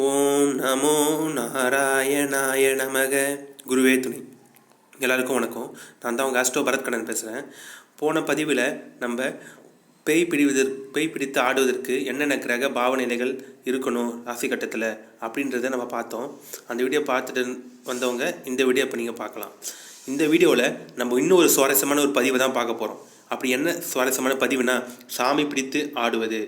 ஓம் நமோ நாராயணாய நமக. குருவே துணை. எல்லாருக்கும் வணக்கம். நான் தான் உங்கள் அஸ்டோ பரத்கண்ணன் பேசுகிறேன் போன பதிவில் நம்ம பேய் பிடிவதற்கு பேய் பிடித்து ஆடுவதற்கு என்னென்ன கிரக பாவநிலைகள் இருக்கணும் ராசி கட்டத்தில் அப்படின்றத நம்ம பார்த்தோம். அந்த வீடியோ பார்த்துட்டு வந்தவங்க இந்த வீடியோ இப்போ நீங்கள் பார்க்கலாம். இந்த வீடியோவில் நம்ம இன்னும் ஒரு சுவாரஸ்யமான ஒரு பதிவை தான் பார்க்க போகிறோம் அப்படி என்ன சுவாரஸ்யமான பதிவுனா சாமி பிடித்து ஆடுவது.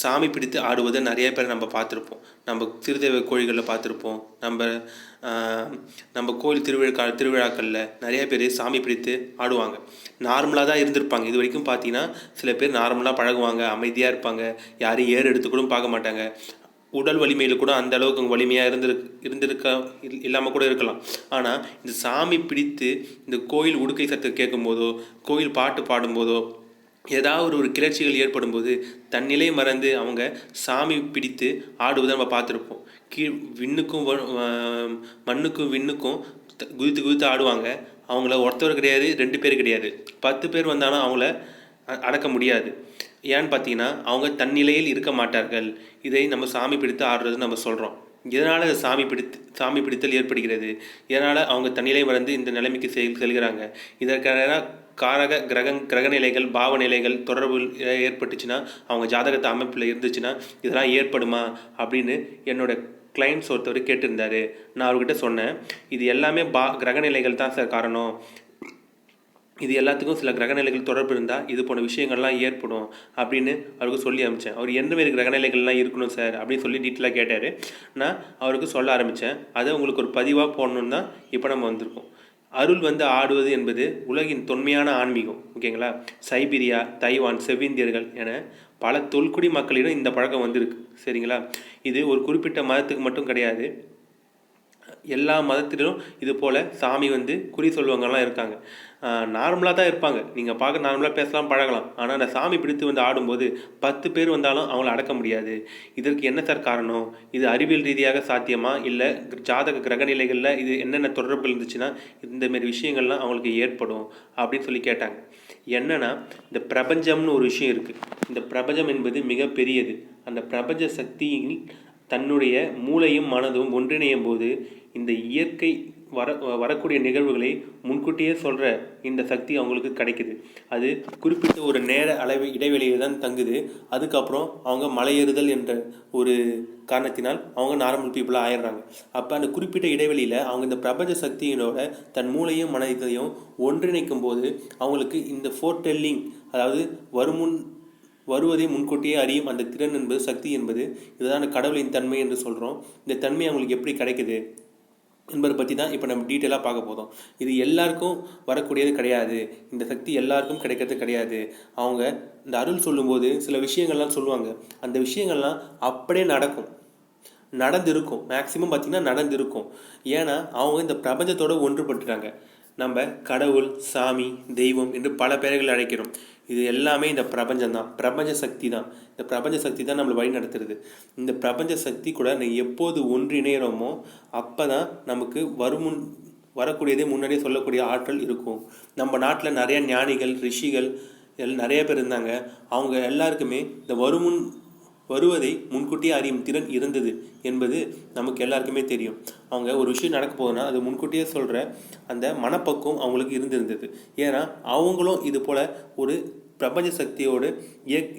சாமி பிடித்து ஆடுவதை நிறைய பேர் நம்ம பார்த்துருப்போம். நம்ம திருதேவ கோழிகளில் பார்த்துருப்போம். நம்ம நம்ம கோயில் திருவிழா திருவிழாக்களில் நிறைய பேர் சாமி பிடித்து ஆடுவாங்க. நார்மலாக தான் இருந்திருப்பாங்க. இது வரைக்கும் பார்த்தீங்கன்னா சில பேர் நார்மலாக பழகுவாங்க அமைதியாக இருப்பாங்க. யாரையும் ஏறு எடுத்து கூட பார்க்க மாட்டாங்க. உடல் வலிமையில் கூட அந்த அளவுக்கு வலிமையாக இருந்திருக்கு இருந்திருக்க இல்லாமல் கூட இருக்கலாம். ஆனால் இந்த சாமி பிடித்து இந்த கோயில் உடுக்கை சத்தம் கேட்கும்போதோ கோயில் பாட்டு பாடும்போதோ ஏதாவது ஒரு கிளர்ச்சிகள் ஏற்படும்போது தன்னிலை மறந்து அவங்க சாமி பிடித்து ஆடுவதை நம்ம பார்த்துருப்போம். கீழ் விண்ணுக்கும் மண்ணுக்கும் விண்ணுக்கும் குதித்து குதித்து ஆடுவாங்க. அவங்கள ஒருத்தவர் கிடையாது ரெண்டு பேர் கிடையாது. பத்து பேர் வந்தாலும் அவங்கள அ- அடக்க முடியாது. ஏன்னு பார்த்தீங்கன்னா அவங்க தன்னிலையில் இருக்க மாட்டார்கள். இதை நம்ம சாமி பிடித்து ஆடுறது நம்ம சொல்கிறோம் இதனால் சாமி பிடித்து சாமி பிடித்தல் ஏற்படுகிறது? இதனால் அவங்க தன்னிலை மறந்து இந்த நிலைமைக்கு செல் செல்கிறாங்க? இதற்கான காரக கிரக கிரகநிலைகள் பாவநிலைகள் தொடர்பு ஏற்பட்டுச்சுன்னா அவங்க ஜாதகத்தை அமைப்பில் இருந்துச்சுன்னா இதெல்லாம் ஏற்படுமா? அப்படின்னு என்னோட கிளைண்ட்ஸ் ஒருத்தர் கேட்டிருந்தாரு. நான் அவர்கிட்ட சொன்னேன் இது எல்லாமே பா கிரகநிலைகள் தான் சார் காரணம். இது எல்லாத்துக்கும் சில கிரகநிலைகள் தொடர்பு இருந்தால் இது போன விஷயங்கள்லாம் ஏற்படும் அப்படின்னு அவருக்கு சொல்லி அனுப்பிச்சேன் அவர் எந்த மாரி கிரகநிலைகள்லாம் இருக்கணும் சார்? அப்படின்னு சொல்லி டீட்டெயிலாக கேட்டார். நான் அவருக்கு சொல்ல ஆரம்பித்தேன் அதை உங்களுக்கு ஒரு பதிவாக போடணுன்னு தான் இப்போ நம்ம வந்திருக்கோம். அருள் வந்து ஆடுவது என்பது உலகின் தொன்மையான ஆன்மீகம் ஓகேங்களா? சைபீரியா தைவான் செவ்விந்தியர்கள் என பல தொல்குடி மக்களிடம் இந்த பழக்கம் வந்திருக்கு. சரிங்களா? இது ஒரு குறிப்பிட்ட மதத்துக்கு மட்டும் கிடையாது. எல்லா மதத்திலும் இது போல் சாமி வந்து குறி சொல்லுவங்கலாம் இருக்காங்க. நார்மலாக தான் இருப்பாங்க. நீங்கள் பார்க்க நார்மலாக பேசலாம் பழகலாம். ஆனால் அந்த சாமி பிடித்து வந்து ஆடும்போது பத்து பேர் வந்தாலும் அவங்கள அடக்க முடியாது. இதற்கு என்ன சார் காரணம்? இது அறிவியல் ரீதியாக சாத்தியமா? இல்லை ஜாதக கிரகநிலைகளில் இது என்னென்ன தொடர்புகள் இருந்துச்சுன்னா இந்தமாரி விஷயங்கள்லாம் அவங்களுக்கு ஏற்படும் அப்படின்னு சொல்லி கேட்டாங்க. என்னென்னா இந்த பிரபஞ்சம்னு ஒரு விஷயம் இருக்குது இந்த பிரபஞ்சம் என்பது மிக பெரியது அந்த பிரபஞ்ச சக்தியில் தன்னுடைய மூளையும் மனதும் ஒன்றிணையும் போது இந்த இயற்கை வர வரக்கூடிய நிகழ்வுகளை முன்கூட்டியே சொல்கிற இந்த சக்தி அவங்களுக்கு கிடைக்குது. அது குறிப்பிட்ட ஒரு நேர அளவு இடைவெளியில் தான் தங்குது. அதுக்கப்புறம் அவங்க மலையேறுதல் என்ற ஒரு காரணத்தினால் அவங்க நார்மல் பீப்புளாக ஆயிடுறாங்க. அப்போ அந்த குறிப்பிட்ட இடைவெளியில் அவங்க இந்த பிரபஞ்ச சக்தியினோட தன் மூளையும் மனதையும் ஒன்றிணைக்கும் போது அவங்களுக்கு இந்த ஃபோர்டெல்லிங் அதாவது வருமுன் வருவதை முன்கூட்டியே அறியும் அந்த திறன் என்பது சக்தி என்பது இதுதான் கடவுளின் தன்மை என்று சொல்கிறோம் இந்த தன்மை அவங்களுக்கு எப்படி கிடைக்குது? என்பதை பற்றி தான் இப்போ நம்ம டீட்டெயிலாக பார்க்க போதும் இது எல்லாருக்கும் வரக்கூடியது கிடையாது. இந்த சக்தி எல்லாருக்கும் கிடைக்கிறது கிடையாது. அவங்க இந்த அருள் சொல்லும்போது சில விஷயங்கள்லாம் சொல்லுவாங்க. அந்த விஷயங்கள்லாம் அப்படியே நடக்கும். நடந்திருக்கும். மேக்சிமம் பார்த்திங்கன்னா நடந்திருக்கும். ஏன்னா அவங்க இந்த பிரபஞ்சத்தோட ஒன்றுபட்டுட்டாங்க. நம்ம கடவுள் சாமி தெய்வம் என்று பல பெயர்கள் அழைக்கிறோம். இது எல்லாமே இந்த பிரபஞ்சம் தான் பிரபஞ்ச சக்தி தான் இந்த பிரபஞ்ச சக்தி தான் நம்மளை வழி நடத்துறது. இந்த பிரபஞ்ச சக்தி கூட நம்ம எப்போது ஒன்றிணைகிறோமோ அப்போ தான் நமக்கு வருமுன் வரக்கூடியதே முன்னாடியே சொல்லக்கூடிய ஆற்றல் இருக்கும். நம்ம நாட்டில் நிறைய ஞானிகள் ரிஷிகள் எல் நிறைய பேர் இருந்தாங்க. அவங்க எல்லாருக்குமே இந்த வருமுன் வருவதை முன்கூட்டியே அறியும் திறன் இருந்தது என்பது நமக்கு எல்லாருக்குமே தெரியும். அவங்க ஒரு விஷயம் நடக்க போகுதுன்னா அது முன்கூட்டியே சொல்கிற அந்த மனப்பக்குவம் அவங்களுக்கு இருந்திருந்தது. ஏன்னா அவங்களும் இது போல் ஒரு பிரபஞ்ச சக்தியோடு இயக்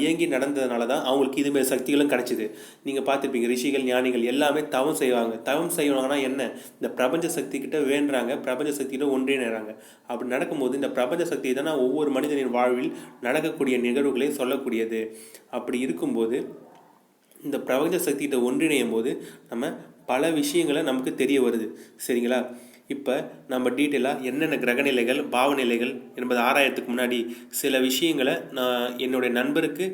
இயங்கி நடந்ததுனால தான் அவங்களுக்கு இதுமாரி சக்திகளும் கிடைச்சிது. நீங்கள் பார்த்துருப்பீங்க ரிஷிகள் ஞானிகள் எல்லாமே தவம் செய்வாங்க. தவம் செய்வாங்கன்னா என்ன? இந்த பிரபஞ்ச சக்தி கிட்ட வேண்டுறாங்க பிரபஞ்ச சக்தியில ஒன்றிணைறாங்க. அப்படி நடக்கும்போது இந்த பிரபஞ்ச சக்தி தான் ஒவ்வொரு மனிதனின் வாழ்வில் நடக்கக்கூடிய நிகழ்வுகளை சொல்லக்கூடியது. அப்படி இருக்கும்போது இந்த பிரபஞ்ச சக்திகிட்ட ஒன்றிணையும் போது நம்ம பல விஷயங்களை நமக்கு தெரிய வருது. சரிங்களா? இப்போ நம்ம டீட்டெயிலாக என்னென்ன கிரகநிலைகள் பாவநிலைகள் என்பதை ஆராயத்துக்கு முன்னாடி சில விஷயங்களை நான் என்னுடைய நண்பருக்கு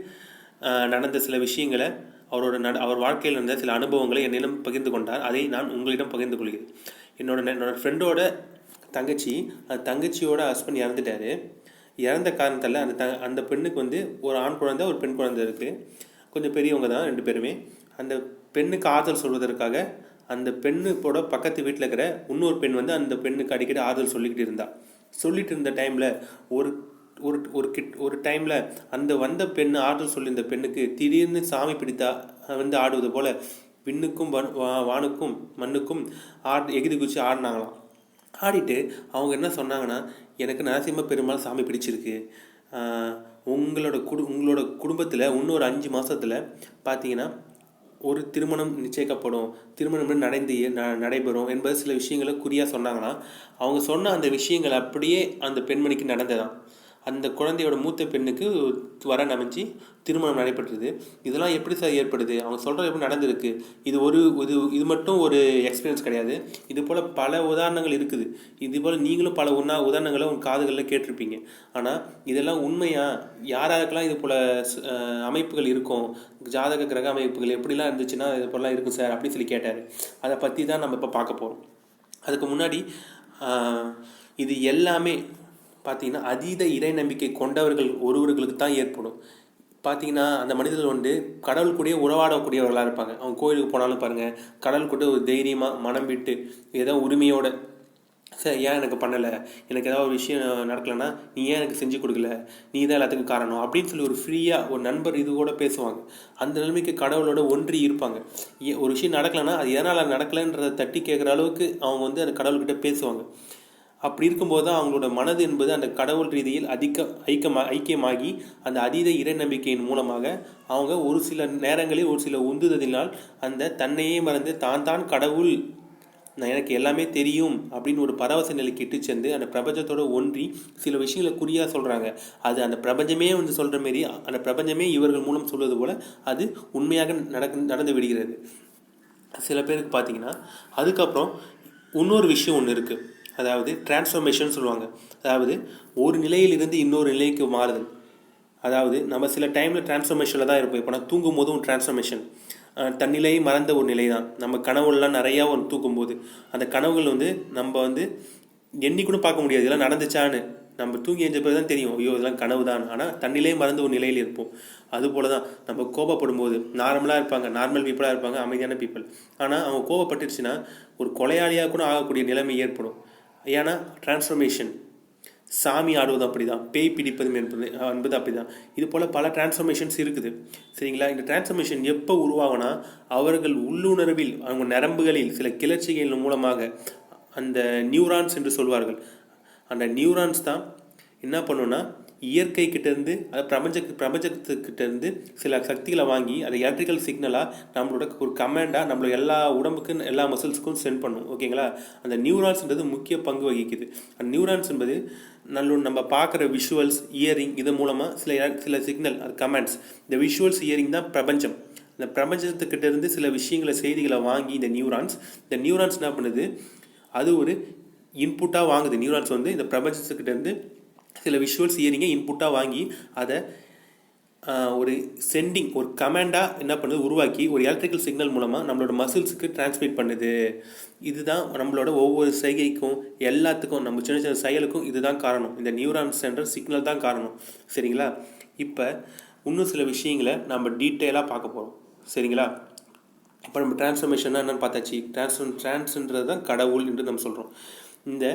நடந்த சில விஷயங்களை அவரோட நட அவர் வாழ்க்கையில் இருந்த சில அனுபவங்களை என்னிடம் பகிர்ந்து கொண்டார். அதை நான் உங்களிடம் பகிர்ந்து கொள்கிறேன். என்னோட என்னோட ஃப்ரெண்டோட தங்கச்சி அந்த தங்கச்சியோட ஹஸ்பண்ட் இறந்துட்டாரு. இறந்த காரணத்தால் அந்த த அந்த பெண்ணுக்கு வந்து ஒரு ஆண் குழந்தை ஒரு பெண் குழந்தை இருக்குது கொஞ்சம் பெரியவங்க தான் ரெண்டு பேருமே. அந்த பெண்ணுக்கு ஆதரவு சொல்வதற்காக அந்த பெண்ணுப்போட பக்கத்து வீட்டில் இருக்கிற இன்னொரு பெண் வந்து அந்த பெண்ணுக்கு அடிக்கடி ஆறுதல் சொல்லிக்கிட்டு இருந்தா. சொல்லிட்டு இருந்த டைமில் ஒரு ஒரு ஒரு கிட் ஒரு டைமில் அந்த வந்த பெண் ஆறுதல் சொல்லியிருந்த பெண்ணுக்கு திடீர்னு சாமி பிடித்தா வந்து ஆடுவது போல் விண்ணுக்கும் வன் வா- வானுக்கும் மண்ணுக்கும் ஆட் எகிரி குச்சி ஆடினாங்களாம். ஆடிட்டு அவங்க என்ன சொன்னாங்கன்னா எனக்கு நரசிம்ம பெருமாள் சாமி பிடிச்சிருக்கு. உங்களோட குடு உங்களோட குடும்பத்தில் இன்னொரு அஞ்சு மாதத்தில் பார்த்தீங்கன்னா ஒரு திருமணம் நிச்சயிக்கப்படும் திருமணம் நடந்து ந- நடைபெறும் என்பது சில விஷயங்களை குறியாக சொன்னாங்கன்னா அவங்க சொன்ன அந்த விஷயங்கள் அப்படியே அந்த பெண்மணிக்கு நடந்ததான் அந்த குழந்தையோட மூத்த பெண்ணுக்கு வரன் அமைஞ்சு திருமணம் நடைபெற்றது. இதெல்லாம் எப்படி சார் ஏற்படுது? அவங்க சொல்கிறது எப்படி நடந்திருக்கு? இது ஒரு இது இது மட்டும் ஒரு எக்ஸ்பீரியன்ஸ் கிடையாது. இது போல் பல உதாரணங்கள் இருக்குது. இது போல் நீங்களும் பல உண்ணா உதாரணங்களை உங்கள் காதுகளில் கேட்டிருப்பீங்க. ஆனால் இதெல்லாம் உண்மையாக யார் யாருக்கெல்லாம் இது போல் அமைப்புகள் இருக்கும்? ஜாதக கிரக அமைப்புகள் எப்படிலாம் இருந்துச்சுன்னா இது போலலாம் இருக்கும் சார் அப்படின்னு சொல்லி கேட்டார். அதை பற்றி தான் நம்ம இப்போ பார்க்க போகிறோம் அதுக்கு முன்னாடி இது எல்லாமே பார்த்தீங்கன்னா அதீத இறை நம்பிக்கை கொண்டவர்கள் ஒருவர்களுக்கு தான் ஏற்படும். பார்த்தீங்கன்னா அந்த மனிதர்கள் வந்து கடவுள் கூடயே உறவாடக்கூடியவர்களாக இருப்பாங்க. அவங்க கோயிலுக்கு போனாலும் பாருங்கள் கடவுள் கூட ஒரு தைரியமாக மனம் விட்டு ஏதோ உரிமையோட சார் ஏன் எனக்கு பண்ணலை? எனக்கு ஏதாவது ஒரு விஷயம் நடக்கலைன்னா நீ ஏன் எனக்கு செஞ்சு கொடுக்கல? நீ தான் எல்லாத்துக்கும் காரணம். அப்படின்னு சொல்லி ஒரு ஃப்ரீயாக ஒரு நண்பர் இது கூட பேசுவாங்க. அந்த நிலைமைக்கு கடவுளோட ஒன்றி இருப்பாங்க. ஏ- ஒரு விஷயம் நடக்கலைன்னா அது எதனால் நடக்கலைன்றதை தட்டி கேட்குற அளவுக்கு அவங்க வந்து அந்த கடவுள்கிட்ட பேசுவாங்க. அப்படி இருக்கும்போது தான் அவங்களோட மனது என்பது அந்த கடவுள் ரீதியில் அதிக ஐக்கியமா ஐக்கியமாகி அந்த அதீத இறை நம்பிக்கையின் மூலமாக அவங்க ஒரு சில நேரங்களில் ஒரு சில உந்துதலினால் அந்த தன்னையே மறந்து தான் தான் கடவுள். நான் எனக்கு எல்லாமே தெரியும் அப்படின்னு ஒரு பரவச நிலைக்கு இட்டு சென்று அந்த பிரபஞ்சத்தோட ஒன்றி சில விஷயங்களை குறியாக சொல்கிறாங்க அது அந்த பிரபஞ்சமே வந்து சொல்கிற மாரி அந்த பிரபஞ்சமே இவர்கள் மூலம் சொல்வது போல் அது உண்மையாக நடக்க நடந்து விடுகிறது. சில பேருக்கு பார்த்தீங்கன்னா அதுக்கப்புறம் இன்னொரு விஷயம் ஒன்று இருக்குது அதாவது டிரான்ஸ்ஃபர்மேஷன் சொல்லுவாங்க. அதாவது ஒரு நிலையிலிருந்து இன்னொரு நிலைக்கு மாறுதல். அதாவது நம்ம சில டைமில் டிரான்ஸ்ஃபர்மேஷனில் தான் இருப்போம். இப்போ நான் தூங்கும் போதும் ஒரு டிரான்ஸ்ஃபர்மேஷன் தன்னிலையை மறந்த ஒரு நிலை தான் நம்ம கனவுலாம் நிறையா ஒன்று தூக்கும்போது அந்த கனவுகள் வந்து நம்ம வந்து எண்ணி கூட பார்க்க முடியாது. இதெல்லாம் நடந்துச்சான்னு. நம்ம தூங்கி எஞ்ச பிறகு தான் தெரியும். ஐயோ இதெல்லாம் கனவு தான் ஆனால் தன்னிலையே மறந்த ஒரு நிலையில் இருப்போம். அதுபோல தான் நம்ம கோபப்படும் போது நார்மலாக இருப்பாங்க. நார்மல் பீப்புளாக இருப்பாங்க. அமைதியான பீப்புள் ஆனால் அவங்க கோபப்பட்டுருச்சுன்னா ஒரு கொலையாளியாக கூட ஆகக்கூடிய நிலைமை ஏற்படும். ஏன்னா டிரான்ஸ்ஃபர்மேஷன் சாமி ஆடுவது அப்படிதான் பேய் பிடிப்பது என்பது என்பது அப்படிதான். இது போல் பல டிரான்ஸ்ஃபர்மேஷன்ஸ் இருக்குது. சரிங்களா? இந்த டிரான்ஸ்ஃபர்மேஷன் எப்போ உருவாகுனா அவர்கள் உள்ளுணர்வில் அவங்க நரம்புகளில் சில கிளர்ச்சிகளின் மூலமாக அந்த நியூரான்ஸ் என்று சொல்வார்கள். அந்த நியூரான்ஸ் தான் என்ன பண்ணுன்னா இயற்கை கிட்ட அது பிரபஞ்ச பிரபஞ்சத்துக்கிட்டேருந்து சில சக்திகளை வாங்கி அதை எலக்ட்ரிக்கல் சிக்னலாக நம்மளோட ஒரு கமாண்டாக நம்மளோட எல்லா உடம்புக்கும் எல்லா மசில்ஸ்க்கும் சென்ட் பண்ணும். ஓகேங்களா அந்த நியூரான்ஸ்ன்றது முக்கிய பங்கு வகிக்குது. அந்த நியூரான்ஸ் என்பது நல்ல நம்ம பார்க்குற விஷுவல்ஸ் இயரிங் இது மூலமாக சில சில சிக்னல் அது கமெண்ட்ஸ் இந்த விஷுவல்ஸ் இயரிங் தான் பிரபஞ்சம். இந்த பிரபஞ்சத்துக்கிட்டேருந்து சில விஷயங்களை செய்திகளை வாங்கி இந்த நியூரான்ஸ் இந்த நியூரான்ஸ் என்ன பண்ணுது? அது ஒரு இன்புட்டாக வாங்குது. நியூரான்ஸ் வந்து இந்த பிரபஞ்சத்துக்கிட்டேருந்து சில விஷுவல்ஸ் இயரிங்கை இன்புட்டாக வாங்கி அதை ஒரு சென்டிங் ஒரு கமாண்டாக என்ன பண்ணுது? உருவாக்கி ஒரு எலக்ட்ரிக்கல் சிக்னல் மூலமாக நம்மளோட மசில்ஸுக்கு டிரான்ஸ்மிட் பண்ணுது. இதுதான் நம்மளோட ஒவ்வொரு செய்கைக்கும் எல்லாத்துக்கும் நம்ம சின்ன சின்ன செயலுக்கும் இதுதான் காரணம். இந்த நியூரான்ஸ் சென்டர் சிக்னல் தான் காரணம். சரிங்களா? இப்போ இன்னும் சில விஷயங்களை நம்ம டீட்டெயிலாக பார்க்க போகிறோம் சரிங்களா? இப்போ நம்ம டிரான்ஸ்ஃபர்மேஷன்னா என்னென்னு பார்த்தாச்சு? டிரான்ஸ்ஃபர் டிரான்ஸ்ன்றது தான் கடவுள் என்று நம்ம சொல்கிறோம் இந்த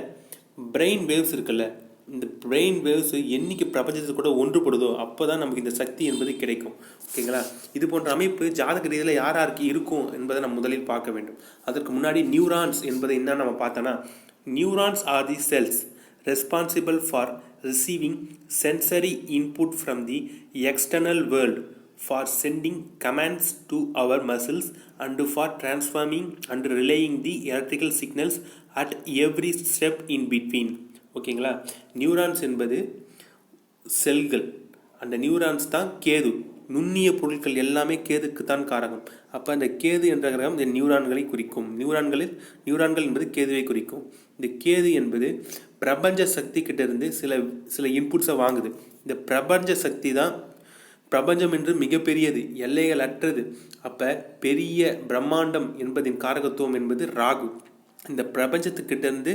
பிரெயின் வேவ்ஸ் இருக்குல்ல இந்த பிரெயின் வேவ்ஸ் என்னைக்கு பிரபஞ்சத்து கூட ஒன்றுபடுதோ அப்போ தான் நமக்கு இந்த சக்தி என்பது கிடைக்கும். ஓகேங்களா இது போன்ற அமைப்பு ஜாதக ரீதியில் யார் யாருக்கு இருக்கும் என்பதை நம்ம முதலில் பார்க்க வேண்டும். அதற்கு முன்னாடி நியூரான்ஸ் என்பதை என்ன நம்ம பார்த்தோன்னா neurons are the cells responsible for receiving sensory input from the external world for sending commands to our muscles and for transforming and relaying the electrical signals at every step in between ஓகேங்களா? Neurons என்பது செல்கள். அந்த neurons தான் கேது. நுண்ணிய பொருட்கள் எல்லாமே கேதுக்கு தான் காரகம் அப்போ அந்த கேது என்ற கிரகம் இந்த நியூரான்களை குறிக்கும். நியூரான்களில் நியூரான்கள் என்பது கேதுவை குறிக்கும். இந்த கேது என்பது பிரபஞ்ச சக்தி கிட்டேருந்து சில சில இன்புட்ஸை வாங்குது. இந்த பிரபஞ்ச சக்தி தான் பிரபஞ்சம் என்று மிகப்பெரியது எல்லைகள் அற்றது. அப்போ பெரிய பிரம்மாண்டம் என்பதின் காரகத்துவம் என்பது ராகு. இந்த பிரபஞ்சத்துக்கிட்டேருந்து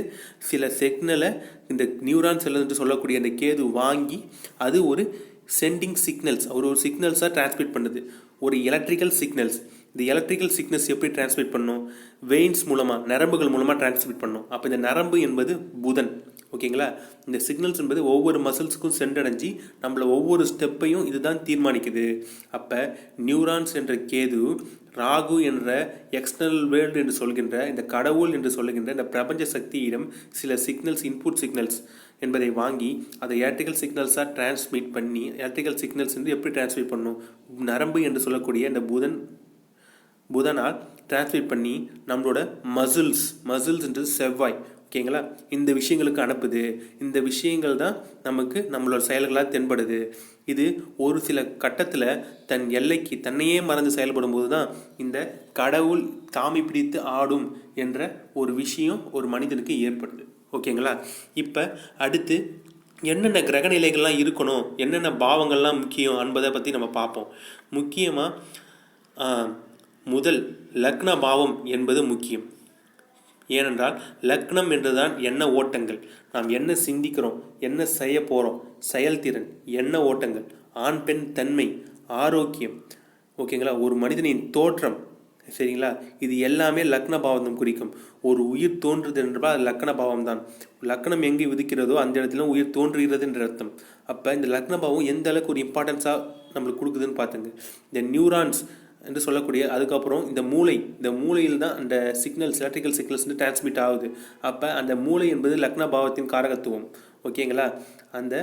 சில சிக்னலை இந்த நியூரான்ஸ் என்று சொல்லக்கூடிய அந்த கேது வாங்கி அது ஒரு சென்டிங் சிக்னல்ஸ் ஒரு ஒரு சிக்னல்ஸாக டிரான்ஸ்மிட் பண்ணுது. ஒரு எலக்ட்ரிக்கல் சிக்னல்ஸ் இந்த எலக்ட்ரிக்கல் சிக்னல்ஸ் எப்படி டிரான்ஸ்மிட் பண்ணும்? வெயின்ஸ் மூலமாக நரம்புகள் மூலமாக டிரான்ஸ்மிட் பண்ணும். அப்போ இந்த நரம்பு என்பது புதன். ஓகேங்களா இந்த சிக்னல்ஸ் என்பது ஒவ்வொரு மசில்ஸுக்கும் சென்றடைஞ்சு நம்மளை ஒவ்வொரு ஸ்டெப்பையும் இதுதான் தீர்மானிக்குது. அப்போ நியூரான்ஸ் என்ற கேது ராகு என்ற எக்ஸ்டர்னல் வேர்ல்டு என்று சொல்கின்ற இந்த கடவுள் என்று சொல்லுகின்ற இந்த பிரபஞ்ச சக்தியிடம் சில சிக்னல்ஸ் இன்புட் சிக்னல்ஸ் என்பதை வாங்கி அதை எலக்ட்ரிக்கல் சிக்னல்ஸாக டிரான்ஸ்மிட் பண்ணி எலக்ட்ரிக்கல் சிக்னல்ஸ் வந்து எப்படி டிரான்ஸ்மிட் பண்ணும்? நரம்பு என்று சொல்லக்கூடிய இந்த புதன் புதனால் டிரான்ஸ்மிட் பண்ணி நம்மளோட மசில்ஸ் மசில்ஸ்ன்றது செவ்வாய். ஓகேங்களா? இந்த விஷயங்களுக்கு அனுப்புது. இந்த விஷயங்கள் தான் நமக்கு நம்மளோட செயல்களாக தென்படுது. இது ஒரு சில கட்டத்தில் தன் எல்லைக்கு தன்னையே மறந்து செயல்படும் போது தான் இந்த கடவுள் தாமி பிடித்து ஆடும் என்ற ஒரு விஷயம் ஒரு மனிதனுக்கு ஏற்படுது. ஓகேங்களா? இப்போ அடுத்து என்னென்ன கிரகநிலைகள்லாம் இருக்கணும்? என்னென்ன பாவங்கள்லாம் முக்கியம் என்பதை பற்றி நம்ம பார்ப்போம். முக்கியமாக முதல் லக்ன பாவம் என்பது முக்கியம். ஏனென்றால் லக்னம் என்றுதான் எண்ண ஓட்டங்கள். நாம் என்ன சிந்திக்கிறோம் என்ன செய்ய போகிறோம் செயல்திறன் எண்ண ஓட்டங்கள் ஆண் பெண் தன்மை ஆரோக்கியம். ஓகேங்களா? ஒரு மனிதனின் தோற்றம் சரிங்களா? இது எல்லாமே லக்ன பாவம் குறிக்கும். ஒரு உயிர் தோன்றுது என்றால் அது லக்ன பாவம் தான். லக்னம் எங்கே விதிக்கிறதோ அந்த இடத்துல உயிர் தோன்றுகிறது என்ற அர்த்தம். அப்போ இந்த லக்ன பாவம் எந்த அளவுக்கு ஒரு இம்பார்ட்டன்ஸாக நம்மளுக்கு கொடுக்குதுன்னு பார்த்துங்க. இந்த நியூரான்ஸ் என்று சொல்லக்கூடிய அதுக்கப்புறம் இந்த மூளை இந்த மூளையில் தான் அந்த சிக்னல்ஸ் எலக்ட்ரிக்கல் சிக்னல்ஸ் வந்து டிரான்ஸ்மிட் ஆகுது. அப்போ அந்த மூளை என்பது லக்ன பாவத்தின் காரகத்துவம். ஓகேங்களா அந்த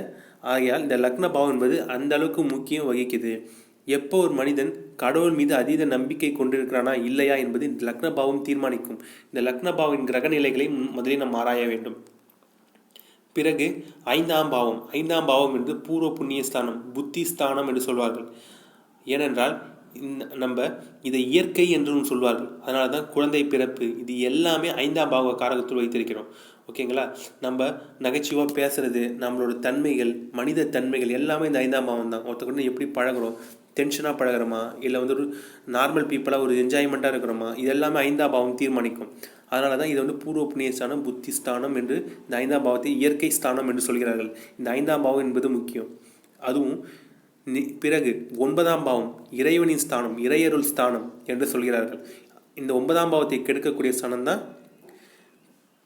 ஆகையால் இந்த லக்ன பாவம் என்பது அந்த அளவுக்கு முக்கியம் வகிக்குது. எப்போ ஒரு மனிதன் கடவுள் மீது அதீத நம்பிக்கை கொண்டிருக்கிறானா இல்லையா என்பது இந்த லக்ன பாவம் தீர்மானிக்கும். இந்த லக்ன பாவின் கிரக நிலைகளை முதலில் நாம் ஆராய வேண்டும். பிறகு ஐந்தாம் பாவம். ஐந்தாம் பாவம் என்று பூர்வ புண்ணிய ஸ்தானம் புத்தி ஸ்தானம் என்று சொல்வார்கள். ஏனென்றால் நம்ம இதை இயற்கை என்றும் சொல்வார்கள். அதனால தான் குழந்தை பிறப்பு இது எல்லாமே ஐந்தாம் பாவ காரகத்தில் வைத்திருக்கிறோம். ஓகேங்களா? நம்ம நகைச்சுவாக பேசுகிறது நம்மளோட தன்மைகள் மனித தன்மைகள் எல்லாமே இந்த ஐந்தாம் பாவம் தான். ஒருத்தர் எப்படி பழகுறோம்? டென்ஷனாக பழகிறோமா? இல்லை வந்து ஒரு நார்மல் பீப்புளாக ஒரு என்ஜாய்மெண்ட்டாக இருக்கிறோமா? இது எல்லாமே ஐந்தாம் பாவம் தீர்மானிக்கும். அதனால தான் இது வந்து பூர்வ புண்ணிய ஸ்தானம் புத்தி ஸ்தானம் என்று இந்த ஐந்தாம் பாவத்தை இயற்கை ஸ்தானம் என்று சொல்கிறார்கள். இந்த ஐந்தாம் பாவம் என்பது முக்கியம். அதுவும் பிறகு ஒன்பதாம் பாவம் இறைவனின் ஸ்தானம் இறையருள் ஸ்தானம் என்று சொல்கிறார்கள். இந்த ஒன்பதாம் பாவத்தை கெடுக்கக்கூடிய ஸ்தானம் தான்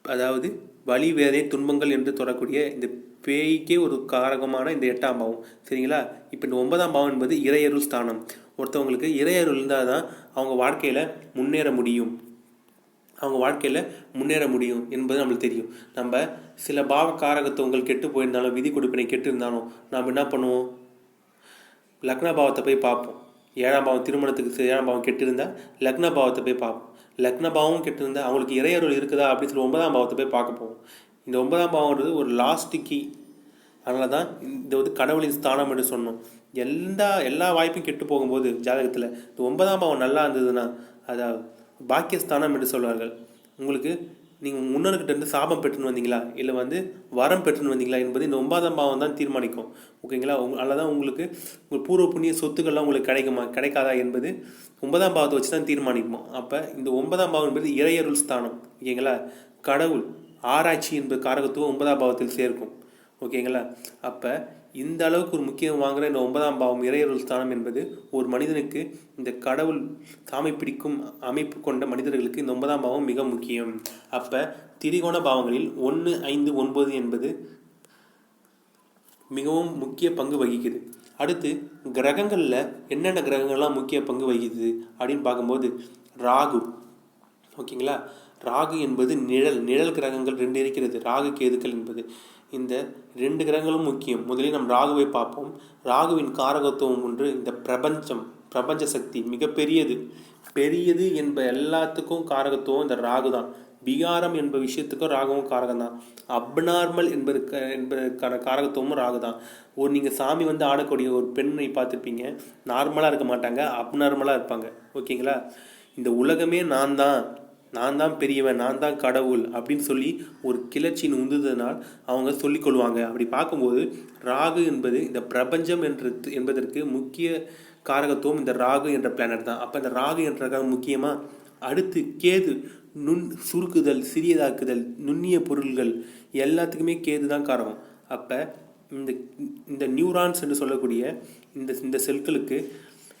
அதாவது வழி வேதனை துன்பங்கள் என்று தொடரக்கூடிய இந்த பேய்க்கே ஒரு காரகமான இந்த எட்டாம் பாவம். சரிங்களா? இப்போ இந்த ஒன்பதாம் பாவம் என்பது இறையருள் ஸ்தானம். ஒருத்தவங்களுக்கு இறையருள் இருந்தால் தான் அவங்க வாழ்க்கையில் முன்னேற முடியும். அவங்க வாழ்க்கையில் முன்னேற முடியும் என்பது நம்மளுக்கு தெரியும். நம்ம சில பாவ காரகத்துவங்கள் கெட்டு போயிருந்தாலும் விதி கொடுப்பினை கெட்டு இருந்தாலும் நாம் என்ன பண்ணுவோம்? லக்ன பாவத்தை போய் பார்ப்போம். ஏழாம் பாவம் திருமணத்துக்கு ஏழாம் பாவம் கெட்டிருந்தா லக்ன பாவத்தை போய் பார்ப்போம். லக்ன பாவம் கெட்டிருந்தா அவங்களுக்கு இறையருள் இருக்குதா அப்படின்னு சொல்லி ஒன்பதாம் பாவத்தை போய் பார்க்க போவோம். இந்த ஒன்பதாம் பாவம்ன்றது ஒரு லாஸ்ட் கீ அதனால தான் இந்த வந்து கடவுளின் ஸ்தானம் என்று சொன்னோம். எல்லா எல்லா வாய்ப்பும் கெட்டு போகும்போது ஜாதகத்தில் இந்த ஒன்பதாம் பாவம் நல்லா இருந்ததுன்னா அதாவது பாக்கியஸ்தானம் என்று சொல்வார்கள். உங்களுக்கு நீங்கள் முன்னோர்கிட்டேருந்து சாபம் பெற்றுன்னு வந்தீங்களா? இல்லை வந்து வரம் பெற்றுன்னு வந்தீங்களா? என்பது இந்த ஒன்பதாம் பாவம் தான் தீர்மானிக்கும். ஓகேங்களா? உங் அதில் தான் உங்களுக்கு உங்கள் பூர்வ புண்ணிய சொத்துக்கள்லாம் உங்களுக்கு கிடைக்குமா? கிடைக்காதா என்பது ஒன்பதாம் பாவத்தை வச்சு தான் தீர்மானிக்குமா அப்போ இந்த ஒன்பதாம் பாவம் என்பது இறையருள் ஸ்தானம். ஓகேங்களா? கடவுள் ஆராய்ச்சி என்பது காரகத்துவம் ஒன்பதாம் பாவத்தில் சேர்க்கும். ஓகேங்களா? அப்போ இந்த அளவுக்கு ஒரு முக்கியம் வாங்குற இந்த ஒன்பதாம் பாவம் இறையருள் ஸ்தானம் என்பது ஒரு மனிதனுக்கு இந்த கடவுள் தாமை பிடிக்கும் அமைப்பு கொண்ட மனிதர்களுக்கு இந்த ஒன்பதாம் பாவம் மிக முக்கியம். அப்போ திரிகோண பாவங்களில் ஒன்று ஐந்து ஒன்பது என்பது மிகவும் முக்கிய பங்கு வகிக்குது. அடுத்து கிரகங்களில் என்னென்ன கிரகங்கள்லாம் முக்கிய பங்கு வகிக்குது அப்படின்னு பார்க்கும்போது ராகு. ஓகேங்களா? ராகு என்பது நிழல் நிழல் கிரகங்கள் ரெண்டு இருக்கிறது. ராகு கேதுக்கள் என்பது? இந்த ரெண்டு கிரகங்களும் முக்கியம். முதலில் நம் ராகுவை பார்ப்போம். ராகுவின் காரகத்துவம் ஒன்று இந்த பிரபஞ்சம் பிரபஞ்ச சக்தி மிகப்பெரியது. பெரியது என்ப எல்லாத்துக்கும் காரகத்துவம் இந்த ராகு தான் பிகாரம் என்ப விஷயத்துக்கும் ராகவும் காரகம் தான் அப்நார்மல் என்பதுக்கு என்பதற்கான காரகத்துவமும் ராகு தான் ஒரு நீங்கள் சாமி வந்து ஆடக்கூடிய ஒரு பெண்ணை பார்த்துருப்பீங்க. நார்மலாக இருக்க மாட்டாங்க அப்நார்மலாக இருப்பாங்க. ஓகேங்களா? இந்த உலகமே நான் தான் நான் தான் பெரியவன் நான் தான் கடவுள் அப்படின்னு சொல்லி ஒரு கிளர்ச்சியின் உந்துதனால் அவங்க சொல்லிக்கொள்வாங்க அப்படி பார்க்கும்போது ராகு என்பது இந்த பிரபஞ்சம் என்ற என்பதற்கு முக்கிய காரகத்துவம் இந்த ராகு என்ற பிளானட் தான். அப்போ இந்த ராகு என்ற முக்கியமாக அடுத்து கேது நுண் சுருக்குதல் சிறியதாக்குதல் நுண்ணிய பொருள்கள் எல்லாத்துக்குமே கேது தான் காரணம் அப்போ இந்த இந்த நியூரான்ஸ் என்று சொல்லக்கூடிய இந்த இந்த செல்களுக்கு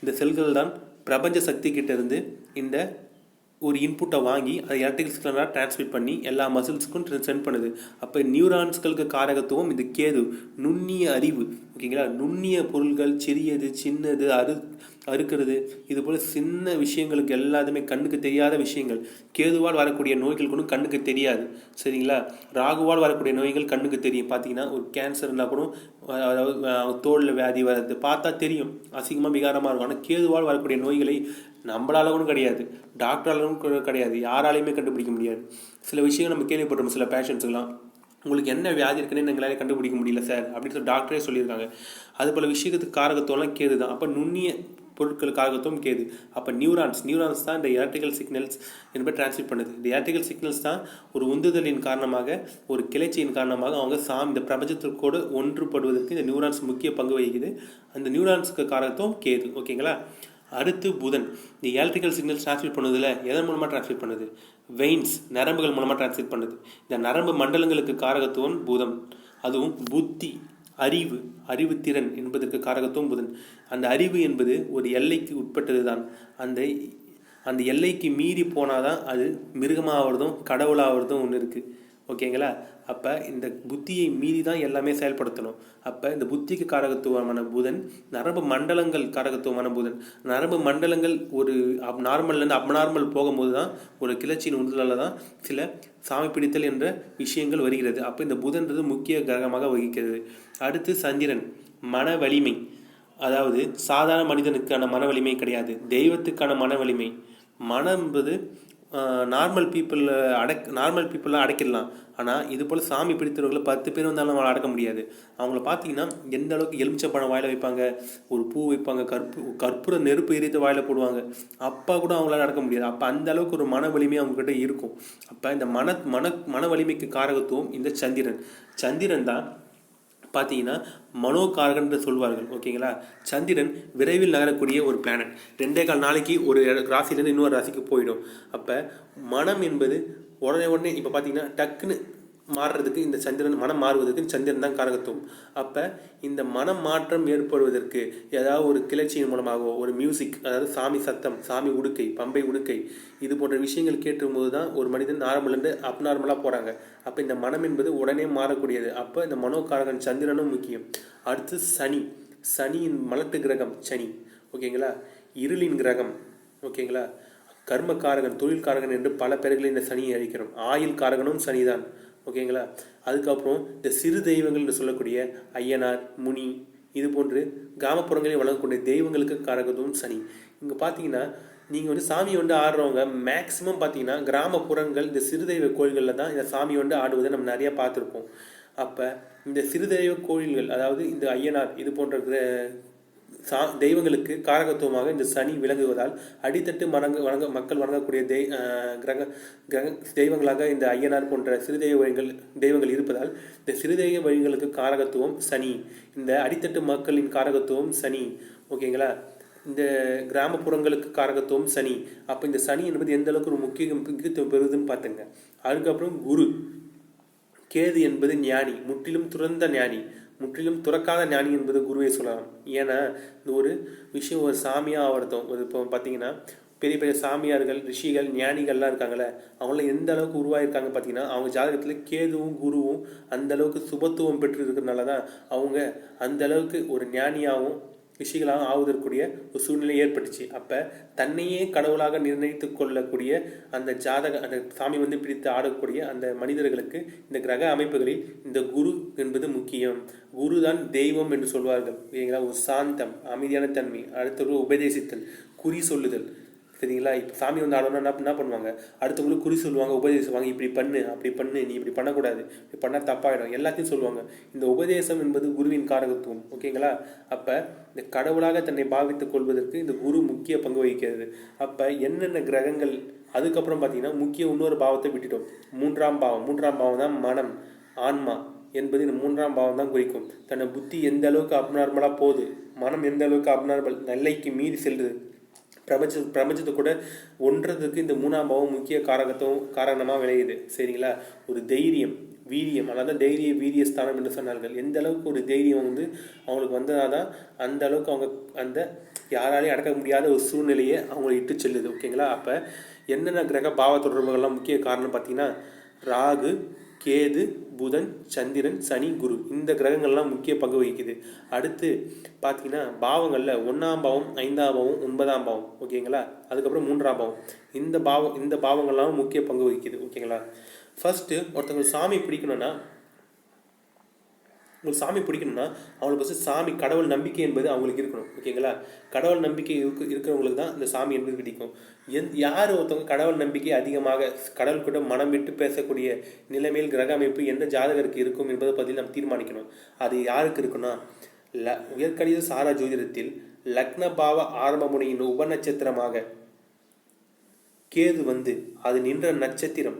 இந்த செல்கள் தான் பிரபஞ்ச சக்தி கிட்டேருந்து இந்த ஒரு இன்புட்டை வாங்கி அதை எலக்ட்ரிக்கல் சிக்னலாக டிரான்ஸ்மிட் பண்ணி எல்லா மசில்ஸுக்கும் சென்ட் பண்ணுது. அப்போ நியூரான்ஸ்களுக்கு காரகத்துவம் இது கேது. நுண்ணிய அறிவு. ஓகேங்களா நுண்ணிய பொருள்கள் சிறியது சின்னது அறு அறுக்கிறது. இது போல் சின்ன விஷயங்களுக்கு எல்லாத்துமே கண்ணுக்கு தெரியாத விஷயங்கள். கேதுவால் வரக்கூடிய நோய்கள் கூட கண்ணுக்கு தெரியாது. சரிங்களா? ராகுவால் வரக்கூடிய நோய்கள் கண்ணுக்கு தெரியும். பார்த்தீங்கன்னா ஒரு கேன்சர்னா கூட அதாவது தோளில் வியாதி வர்றது பார்த்தா தெரியும். அசிங்கமாக விகாரமாக இருக்கும். ஆனால் கேதுவால் வரக்கூடிய நோய்களை நம்மளாலவும் கிடையாது. டாக்டராலும் கிடையாது. யாராலையுமே கண்டுபிடிக்க முடியாது. சில விஷயங்கள் நம்ம கேள்விப்பட்டோம் சில பேஷண்ட்ஸுக்கெல்லாம் உங்களுக்கு என்ன வியாதி இருக்குன்னு எங்களால் கண்டுபிடிக்க முடியல சார். அப்படின்னு சொல்லி டாக்டரே சொல்லியிருக்காங்க. அது போல் விஷயத்துக்கு காரகத்தோலாம் கேது தான். அப்போ நுண்ணிய பொருட்கள் காரகத்துவம் கேது. அப்போ நியூரான்ஸ் நியூரான்ஸ் தான் இந்த எலக்ட்ரிக்கல் சிக்னல்ஸ் என்பதை டிரான்ஸ்மிட் பண்ணுது. இந்த எலக்ட்ரிக்கல் சிக்னல்ஸ் தான் ஒரு உந்துதலின் காரணமாக ஒரு கிளர்ச்சியின் காரணமாக அவங்க சாம் இந்த பிரபஞ்சத்திற்கோடு ஒன்றுபடுவதற்கு இந்த நியூரான்ஸ் முக்கிய பங்கு வகிக்குது. அந்த நியூரான்ஸுக்கு காரணத்தும் கேது. ஓகேங்களா? அடுத்து புதன். இந்த எலக்ட்ரிக்கல் சிக்னல் டிரான்ஸ்மிட் பண்ணுறதுல எதன் மூலமாக டிரான்ஸ்மிட் பண்ணுது? வெயின்ஸ் நரம்புகள் மூலமாக டிரான்ஸ்மிட் பண்ணுது. இந்த நரம்பு மண்டலங்களுக்கு காரகத்துவம் புதன். அதுவும் புத்தி அறிவு அறிவுத்திறன் என்பதற்கு காரகத்துவம் புதன். அந்த அறிவு என்பது ஒரு எல்லைக்கு உட்பட்டது தான் அந்த அந்த எல்லைக்கு மீறி போனாதான் அது மிருகமாகிறதும் கடவுளாகிறதும் ஒன்று இருக்குது ஓகேங்களா? அப்போ இந்த புத்தியை மீறி தான் எல்லாமே செயல்படுத்தணும். அப்போ இந்த புத்திக்கு காரகத்துவமான புதன் நரம்பு மண்டலங்கள் காரகத்துவமான புதன். நரம்பு மண்டலங்கள் ஒரு அப் நார்மல்லேருந்து அப்நார்மல் போகும்போது தான் ஒரு கிளர்ச்சியின் உந்துதலால் தான் சில சாமி பிடித்தல் என்ற விஷயங்கள் வருகிறது. அப்போ இந்த புதன்றது முக்கிய கிரகமாக வகிக்கிறது. அடுத்து சந்திரன் மன வலிமை அதாவது சாதாரண மனிதனுக்கான மன வலிமை கிடையாது. தெய்வத்துக்கான மன வலிமை மனம் என்பது நார்மல் பீப்புள் அடக் நார்மல் பீப்புளெலாம் அடக்கிடலாம். ஆனால் இது போல் சாமி பிடித்தவர்களை பத்து பேர் வந்தாலும் அவங்கள அடக்க முடியாது. அவங்கள பார்த்தீங்கன்னா எந்த அளவுக்கு எலுமிச்சப்பழம் வாயில் வைப்பாங்க ஒரு பூ வைப்பாங்க கற்பு கற்பூர நெருப்பு எரித்து வாயில் போடுவாங்க அப்பா கூட அவங்களால அடக்க முடியாது. அப்போ அந்த அளவுக்கு ஒரு மன வலிமை அவங்கக்கிட்ட இருக்கும். அப்போ இந்த மன மன மன வலிமைக்கு காரகத்துவம் இந்த சந்திரன். சந்திரன் தான் பார்த்தீங்கன்னா மனோகாரகன் என்று சொல்வார்கள் ஓகேங்களா? சந்திரன் விரைவில் நகரக்கூடிய ஒரு பிளானட் ரெண்டே கால் நாளைக்கு ஒரு ராசிலேருந்து இன்னொரு ராசிக்கு போயிடும். அப்போ மனம் என்பது உடனே உடனே இப்போ பார்த்தீங்கன்னா டக்குன்னு மாறுறதுக்கு இந்த சந்திரன் மனம் மாறுவதற்கு சந்திரன் தான் காரகத்துவம். அப்போ இந்த மனம் மாற்றம் ஏற்படுவதற்கு ஏதாவது ஒரு கிளர்ச்சியின் மூலமாகவோ ஒரு மியூசிக் அதாவது சாமி சத்தம் சாமி உடுக்கை பம்பை உடுக்கை இது போன்ற விஷயங்கள் கேட்டும்போது தான் ஒரு மனிதன் நார்மலேருந்து அப்நார்மலாக போகிறாங்க அப்போ இந்த மனம் என்பது உடனே மாறக்கூடியது. அப்போ இந்த மனோகாரகன் சந்திரனும் முக்கியம். அடுத்து சனி. சனியின் மலட்டு கிரகம் சனி. ஓகேங்களா? இருளின் கிரகம். ஓகேங்களா? கர்மக்காரகன் தொழில்காரகன் என்று பல பேர்களை இந்த சனியை அழிக்கிறோம். ஆயுள் காரகனும் சனிதான். ஓகேங்களா? அதுக்கப்புறம் இந்த சிறு தெய்வங்கள் என்று சொல்லக்கூடிய ஐயனார் முனி இது போன்று கிராமப்புறங்களில் வழங்கக்கூடிய தெய்வங்களுக்கு காரகத்துவம் சனி. இங்கே பார்த்தீங்கன்னா நீங்கள் வந்து சாமி வந்து ஆடுறவங்க மேக்ஸிமம் பார்த்தீங்கன்னா கிராமப்புறங்கள் இந்த சிறு தெய்வ கோயில்களில் தான் இந்த சாமி வந்து ஆடுவதை நம்ம நிறையா பார்த்துருப்போம். அப்போ இந்த சிறு தெய்வ கோயில்கள் அதாவது இந்த ஐயனார் இது போன்ற கிர- சா தெய்வங்களுக்கு காரகத்துவமாக இந்த சனி விளங்குவதால் அடித்தட்டு மணங்க வணங்க மக்கள் வணங்கக்கூடிய தெய் கிரக கிரக தெய்வங்களாக இந்த ஐயனார் போன்ற சிறு தெய்வ வழிகள் தெய்வங்கள் இருப்பதால் இந்த சிறு தெய்வ வழிகளுக்கு காரகத்துவம் சனி. இந்த அடித்தட்டு மக்களின் காரகத்துவம் சனி. ஓகேங்களா? இந்த கிராமப்புறங்களுக்கு காரகத்துவம் சனி. அப்போ இந்த சனி என்பது எந்த அளவுக்கு ஒரு முக்கிய முக்கியத்துவம் பெறுதுன்னு பார்த்துங்க அதுக்கப்புறம் குரு. கேது என்பது ஞானி. முற்றிலும் துறந்த ஞானி. முற்றிலும் துறக்காத ஞானி என்பது குருவை சொல்லலாம். ஏன்னா இந்த ஒரு விஷயம் ஒரு சாமியாக ஆவர்த்தம் ஒரு இப்போ பார்த்தீங்கன்னா பெரிய பெரிய சாமியார்கள் ரிஷிகள் ஞானிகள்லாம் இருக்காங்கல்ல அவங்களாம் எந்த அளவுக்கு உருவாயிருக்காங்க பார்த்தீங்கன்னா அவங்க ஜாதகத்தில் கேதுவும் குருவும் அந்த அளவுக்கு சுபத்துவம் பெற்று இருக்கிறதுனால தான் அவங்க அந்த அளவுக்கு ஒரு ஞானியாகவும் விஷயங்களாக ஆவதற்குரிய ஒரு சூழ்நிலை ஏற்பட்டுச்சு. அப்போ தன்னையே கடவுளாக நிர்ணயித்து கொள்ளக்கூடிய அந்த ஜாதக அந்த சாமி வந்து பிடித்து ஆடக்கூடிய அந்த மனிதர்களுக்கு இந்த கிரக அமைப்புகளில் இந்த குரு என்பது முக்கியம். குரு தான் தெய்வம் என்று சொல்வார்கள். இல்லைங்களா ஒரு சாந்தம் அமைதியான தன்மை அடுத்தது உபதேசித்தல் குறி சொல்லுதல். சரிங்களா இப்போ சாமி வந்து ஆடணும்னா என்ன என்ன பண்ணுவாங்க? அடுத்தவங்களுக்கு குறி சொல்லுவாங்க உபதேசிவாங்க இப்படி பண்ணு அப்படி பண்ணு நீ இப்படி பண்ணக்கூடாது இப்படி பண்ணால் தப்பாயிடும் எல்லாத்தையும் சொல்லுவாங்க. இந்த உபதேசம் என்பது குருவின் காரகத்துவம் ஓகேங்களா? அப்போ இந்த கடவுளாக தன்னை பாவித்துக் கொள்வதற்கு இந்த குரு முக்கிய பங்கு வகிக்கிறது. அப்போ என்னென்ன கிரகங்கள் அதுக்கப்புறம் பார்த்தீங்கன்னா முக்கிய இன்னொரு பாவத்தை விட்டுட்டோம். மூன்றாம் பாவம் மூன்றாம் பாவம் தான் மனம் ஆன்மா என்பது இந்த மூன்றாம் பாவம் தான் குறிக்கும். தன்னை புத்தி எந்த அளவுக்கு அப்நார்மலாக போகுது மனம் எந்த அளவுக்கு அப்நார்மல் நெல்லைக்கு மீறி செல்லுது பிரபஞ்ச பிரபஞ்சத்தை கூட ஒன்றதுக்கு இந்த மூணாம் பாவம் முக்கிய காரகத்தும் காரணமாக விளையுது. சரிங்களா? ஒரு தைரியம் வீரியம். அதாவது தைரிய வீரிய ஸ்தானம் என்று சொன்னார்கள். எந்த அளவுக்கு ஒரு தைரியம் வந்து அவங்களுக்கு வந்ததாதான் அந்த அளவுக்கு அவங்க அந்த யாராலையும் அடக்க முடியாத ஒரு சூழ்நிலையை அவங்களை இட்டு செல்லுது. ஓகேங்களா? அப்போ என்னென்ன கிரக பாவ தொடர்புகள்லாம் முக்கிய காரணம் பார்த்தீங்கன்னா ராகு கேது புதன் சந்திரன் சனி குரு இந்த கிரகங்கள்லாம் முக்கிய பங்கு வகிக்குது. அடுத்து பார்த்தீங்கன்னா பாவங்களில் ஒன்றாம் பாவம் ஐந்தாம் பாவம் ஒன்பதாம் பாவம் ஓகேங்களா? அதுக்கப்புறம் மூன்றாம் பாவம். இந்த பாவம் இந்த பாவங்கள்லாம் முக்கிய பங்கு வகிக்குது ஓகேங்களா? ஃபர்ஸ்ட்டு ஒருத்தவங்க சாமி பிடிக்கணும்னா உங்களுக்கு சாமி பிடிக்கணும்னா அவங்களுக்கு ஃபஸ்ட்டு சாமி கடவுள் நம்பிக்கை என்பது அவங்களுக்கு இருக்கணும். ஓகேங்களா கடவுள் நம்பிக்கை இருக்கு இருக்கிறவங்களுக்கு தான் இந்த சாமி என்பது பிடிக்கும். எந் யார் ஒருத்தவங்க கடவுள் நம்பிக்கை அதிகமாக கடவுள் கூட மனம் விட்டு பேசக்கூடிய நிலைமையில் கிரக அமைப்பு எந்த ஜாதகருக்கு இருக்கும் என்பதை பற்றி நம்ம தீர்மானிக்கணும். அது யாருக்கு இருக்குன்னா ல உயர்கணித சாரா ஜோதிடத்தில் லக்ன பாவ ஆரம்ப முனையின் உபநட்சத்திரமாக கேது வந்து அது நின்ற நட்சத்திரம்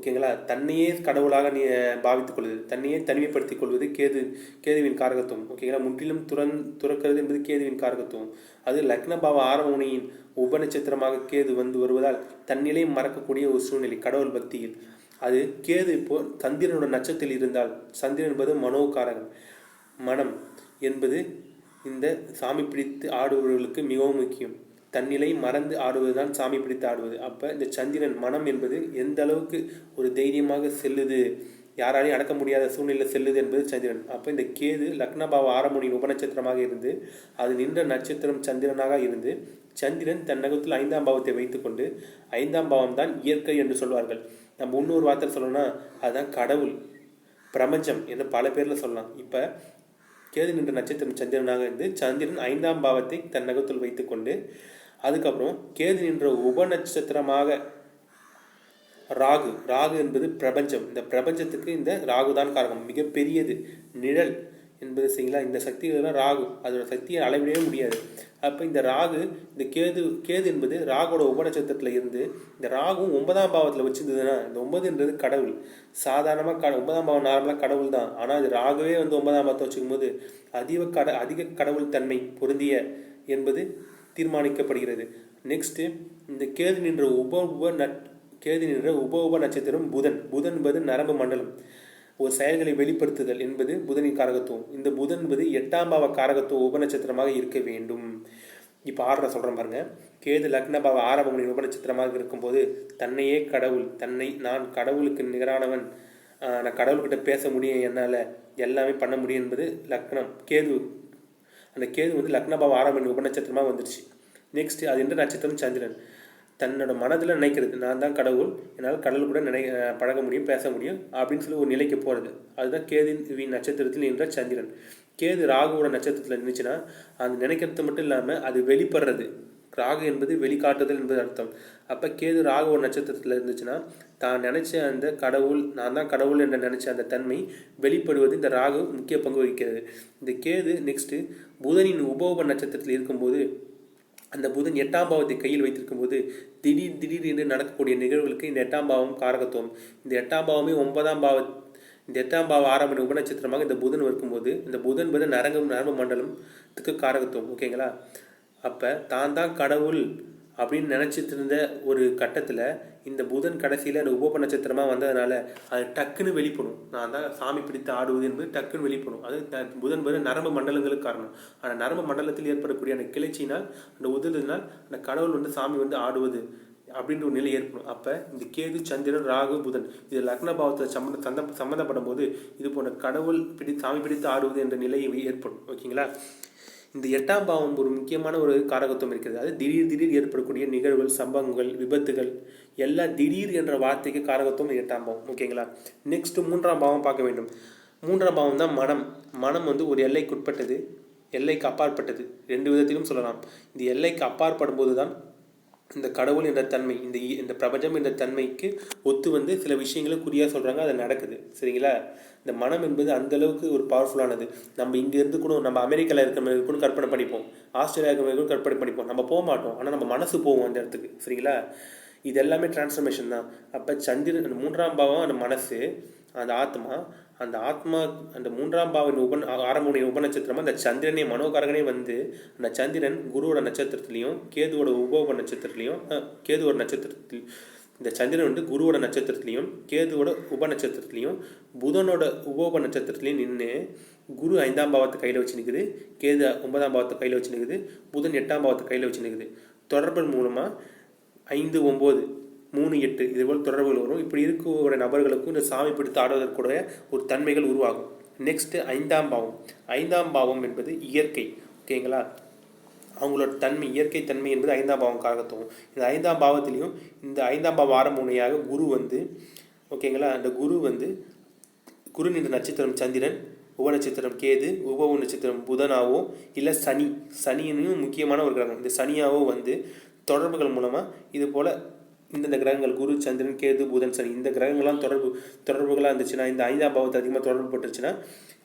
ஓகேங்களா? தன்னையே கடவுளாக நீ பாவித்துக் கொள்வது. தன்னையே தனிமைப்படுத்திக் கொள்வது கேது கேதுவின் காரகத்துவம். ஓகேங்களா? முற்றிலும் துறந் துறக்கிறது என்பது கேதுவின் காரகத்துவம். அது லக்னபாவ ஆரம்பமுனையின் உபநட்சத்திரமாக கேது வந்து வருவதால் தன்னிலை மறக்கக்கூடிய ஒரு சூழ்நிலை கடவுள் பக்தியில். அது கேது இப்போ சந்திரனோட நட்சத்திரத்தில் இருந்தால் சந்திரன் என்பது மனோகாரகம் மனம் என்பது இந்த சாமி பிடித்து ஆடுபவர்களுக்கு மிகவும் முக்கியம். தன்னிலை மறந்து ஆடுவது தான் சாமி பிடித்து ஆடுவது. அப்போ இந்த சந்திரன் மனம் என்பது எந்த அளவுக்கு ஒரு தைரியமாக செல்லுது? யாராலையும் அடக்க முடியாத சூழ்நிலை செல்லுது என்பது சந்திரன். அப்போ இந்த கேது லக்னபாவ ஆரமுனியின் உபநட்சத்திரமாக இருந்து அது நின்ற நட்சத்திரம் சந்திரனாக இருந்து சந்திரன் தன் நகத்தில் ஐந்தாம் பாவத்தை வைத்துக்கொண்டு ஐந்தாம் பாவம் தான் இயற்கை என்று சொல்வார்கள். நம்ம இன்னொரு வார்த்தை சொல்லணும்னா அதுதான் கடவுள். பிரபஞ்சம் என்று பல பேரில் சொல்லலாம். இப்போ கேது நின்ற நட்சத்திரம் சந்திரனாக இருந்து சந்திரன் ஐந்தாம் பாவத்தை தன் நகத்தில் வைத்துக்கொண்டு அதுக்கப்புறம் கேது நின்ற உப நட்சத்திரமாக ராகு. ராகு என்பது பிரபஞ்சம். இந்த பிரபஞ்சத்துக்கு இந்த ராகு தான் காரணம். மிகப்பெரியது. நிழல் என்பது சரிங்களா? இந்த சக்திகளெல்லாம் ராகு. அதோட சக்தியை அளவிடவே முடியாது. அப்போ இந்த ராகு இந்த கேது கேது என்பது ராகோட உபநட்சத்திரத்தில் இருந்து இந்த ராகும் ஒன்பதாம் பாவத்தில் வச்சுருந்ததுன்னா இந்த ஒன்பதுன்றது கடவுள். சாதாரணமாக க ஒன்பதாம் பாவம் நார்மலாக கடவுள் தான் ஆனால் இது ராகுவே வந்து ஒன்பதாம் பாவத்தை வச்சுக்கும் போது அதிக கட அதிக கடவுள் தன்மை பொருந்திய என்பது தீர்மானிக்கப்படுகிறது. நெக்ஸ்ட்டு இந்த கேது நின்ற உப உப நட் கேது நின்ற உப உப நட்சத்திரம் புதன். புதன் என்பது நரம்பு மண்டலம். ஒரு செயல்களை வெளிப்படுத்துதல் என்பது புதனின் காரகத்துவம். இந்த புதன் என்பது எட்டாம் பாவ காரகத்துவம் உபநட்சத்திரமாக இருக்க வேண்டும். இப்போ ஆறுல சொல்கிறேன் பாருங்க. கேது லக்னபாவ ஆரம்பங்களின் உபநட்சத்திரமாக இருக்கும்போது தன்னையே கடவுள் தன்னை நான் கடவுளுக்கு நிகரானவன் நான் கடவுள்கிட்ட பேச முடியும் என்னால் எல்லாமே பண்ண முடியும் என்பது லக்னம். கேது அந்த கேது வந்து லக்னபாவ ஆரம்பின் உபநட்சத்திரமாக வந்துருச்சு. நெக்ஸ்ட் அது என்ற நட்சத்திரம் சந்திரன். தன்னோட மனதில் நினைக்கிறது நான் தான் கடவுள் என்னால் கடவுள் கூட நினை பழக முடியும் பேச முடியும் அப்படின்னு சொல்லி ஒரு நிலைக்கு போகிறது அதுதான் கேதின் நட்சத்திரத்தில் நின்ற சந்திரன். கேது ராகுவோட நட்சத்திரத்தில் இருந்துச்சுன்னா அந்த நினைக்கிறது மட்டும் இல்லாமல் அது வெளிப்படுறது. ராகு என்பது வெளிக்காட்டுதல் என்பது அர்த்தம். அப்போ கேது ராகுவோட நட்சத்திரத்தில் இருந்துச்சுன்னா தான் நினச்ச அந்த கடவுள் நான் தான் கடவுள் என்று நினச்ச அந்த தன்மை வெளிப்படுவது இந்த ராகு முக்கிய பங்கு வகிக்கிறது. இந்த கேது நெக்ஸ்ட்டு புதனின் உபோப நட்சத்திரத்தில் இருக்கும்போது அந்த புதன் எட்டாம் பாவத்தை கையில் வைத்திருக்கும் போது திடீர் திடீர் என்று நடக்கக்கூடிய நிகழ்வுகளுக்கு இந்த எட்டாம் பாவம் காரகத்துவம். இந்த எட்டாம் பாவமே ஒன்பதாம் பாவ இந்த எட்டாம் பாவ ஆரம்ப உபநட்சத்திரமாக இந்த புதன் இருக்கும்போது இந்த புதன் என்பது நரங்கம் நரம்பு மண்டலத்துக்கு காரகத்துவம் ஓகேங்களா அப்போ தான் தான் கடவுள் அப்படின்னு நினச்சிட்டு இருந்த ஒரு கட்டத்தில் இந்த புதன் கடைசியில் அந்த உபோப நட்சத்திரமாக வந்ததுனால அது டக்குன்னு வெளிப்படும். நான் தான் சாமி பிடித்து ஆடுவது என்பது டக்குன்னு வெளிப்படும். அது புதன் வரும் நரம்பு மண்டலங்களுக்கு காரணம். ஆனால் நரம்பு மண்டலத்தில் ஏற்படக்கூடிய அந்த கிளர்ச்சியினால் அந்த உதலினால் அந்த கடவுள் வந்து சாமி வந்து ஆடுவது அப்படின்ற ஒரு நிலை ஏற்படும். அப்போ இந்த கேது சந்திரன் ராகு புதன் இது லக்னபாவத்தை பாவத்தில் சம்மந்த சந்த சம்மந்தப்படும் போது இது போன்ற கடவுள் பிடி சாமி பிடித்து ஆடுவது என்ற நிலை ஏற்படும். ஓகேங்களா? இந்த எட்டாம் பாவம் ஒரு முக்கியமான ஒரு காரகத்துவம் இருக்கிறது. அது திடீர் திடீர் ஏற்படக்கூடிய நிகழ்வுகள் சம்பவங்கள் விபத்துகள் எல்லாம் திடீர் என்ற வார்த்தைக்கு காரகத்துவம் எட்டாம் பாவம். ஓகேங்களா? நெக்ஸ்ட் மூன்றாம் பாவம் பார்க்க வேண்டும். மூன்றாம் பாவம் தான் மனம். மனம் வந்து ஒரு எல்லைக்குட்பட்டது. எல்லைக்கு அப்பாற்பட்டது. ரெண்டு விதத்திலும் சொல்லலாம். இந்த எல்லைக்கு அப்பாற்படும் போது தான் இந்த கடவுள் என்ற தன்மை இந்த இந்த பிரபஞ்சம் என்ற தன்மைக்கு ஒத்து வந்து சில விஷயங்களை குறியாக சொல்கிறாங்க அது நடக்குது. சரிங்களா? இந்த மனம் என்பது அந்த அளவுக்கு ஒரு பவர்ஃபுல்லானது நம்ம இங்கேருந்து கூட நம்ம அமெரிக்காவில் இருக்கிற மாதிரி கூட கற்பனை பண்ணிப்போம். ஆஸ்திரேலியா இருக்கிற மாதிரி கூட கற்பனை பண்ணிப்போம். நம்ம போக மாட்டோம். ஆனால் நம்ம மனசு போவோம் அந்த இடத்துக்கு. சரிங்களா? இது எல்லாமே டிரான்ஸ்ஃபர்மேஷன் தான். அப்போ சந்திரன் அந்த மூன்றாம் பாவம் அந்த மனசு அந்த ஆத்மா அந்த ஆத்மா அந்த மூன்றாம் பாவின் உப ஆரம்புடைய உபநட்சத்திரமா அந்த சந்திரனே மனோகாரகனே வந்து அந்த சந்திரன் குருவோட நட்சத்திரத்துலேயும் கேதுவோட உபோப நட்சத்திரத்துலேயும் கேதுவோட நட்சத்திரத்தில் இந்த சந்திரன் வந்து குருவோட நட்சத்திரத்துலேயும் கேதுவோட உப நட்சத்திரத்துலேயும் புதனோட உபோப நட்சத்திரத்துலேயும் நின்று குரு ஐந்தாம் பாவத்தை கையில் வச்சு நிற்குது கேது ஒன்பதாம் பாவத்தை கையில் வச்சு நிற்குது புதன் எட்டாம் பாவத்தை கையில் வச்சு நிற்குது தொடர்பு மூலமாக ஐந்து ஒம்பது மூணு எட்டு இதுபோல் தொடர்புகள் வரும். இப்படி இருக்கக்கூடிய நபர்களுக்கும் இந்த சாமி பிடித்து ஆடுவதற்குடைய ஒரு தன்மைகள் உருவாகும். நெக்ஸ்ட்டு ஐந்தாம் பாவம். ஐந்தாம் பாவம் என்பது இயற்கை. ஓகேங்களா? அவங்களோட தன்மை இயற்கை தன்மை என்பது ஐந்தாம் பாவம் காரகத்துவம் இந்த ஐந்தாம் பாவத்திலையும் இந்த ஐந்தாம் பாவ ஆரம்பமுனையாக குரு வந்து ஓகேங்களா? அந்த குரு வந்து குரு நின்ற நட்சத்திரம் சந்திரன் உப நட்சத்திரம் கேது உப நட்சத்திரம் புதனாவோ இல்லை சனி. சனியும் முக்கியமான ஒரு கிரகம். இந்த சனியாவோ வந்து தொடர்புகள் மூலமாக இது போல் இந்தந்த கிரகங்கள் குரு சந்திரன் கேது புதன் சனி இந்த கிரகங்கள்லாம் தொடர்பு தொடர்புகளாக இருந்துச்சுன்னா இந்த ஐந்தாம் பாவத்தை அதிகமாக தொடர்பு பட்டுருச்சுன்னா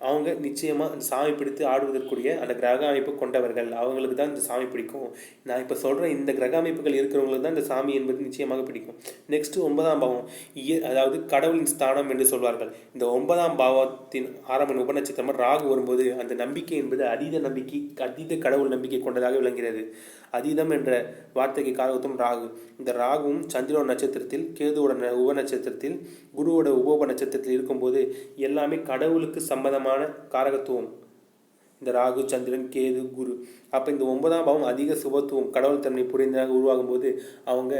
அவங்க நிச்சயமாக அந்த சாமி பிடித்து ஆடுவதற்குரிய அந்த கிரக அமைப்பு கொண்டவர்கள். அவங்களுக்கு தான் இந்த சாமி பிடிக்கும். நான் இப்போ சொல்கிற இந்த கிரக அமைப்புகள் இருக்கிறவங்களுக்கு தான் இந்த சாமி என்பது நிச்சயமாக பிடிக்கும். நெக்ஸ்ட்டு ஒன்பதாம் பாவம் இய அதாவது கடவுளின் ஸ்தானம் என்று சொல்வார்கள். இந்த ஒன்பதாம் பாவத்தின் ஆரம்ப உபநட்சத்திரமாக ராகு வரும்போது அந்த நம்பிக்கை என்பது அதீத நம்பிக்கை அதீத கடவுள் நம்பிக்கை கொண்டதாக விளங்குகிறது. அதீதம் என்ற வார்த்தைக்கு காரகத்துவம் ராகு. இந்த ராகுவும் சந்திரோட நட்சத்திரத்தில் கேதுவோட உப நட்சத்திரத்தில் குருவோட உபோப நட்சத்திரத்தில் இருக்கும்போது எல்லாமே கடவுளுக்கு சம்பந்தமான காரகத்துவம். இந்த ராகு சந்திரன் கேது குரு. அப்போ இந்த ஒன்பதாம் பாவம் அதிக சுபத்துவம் கடவுள் தன்மை புரிந்ததாக உருவாகும் போது அவங்க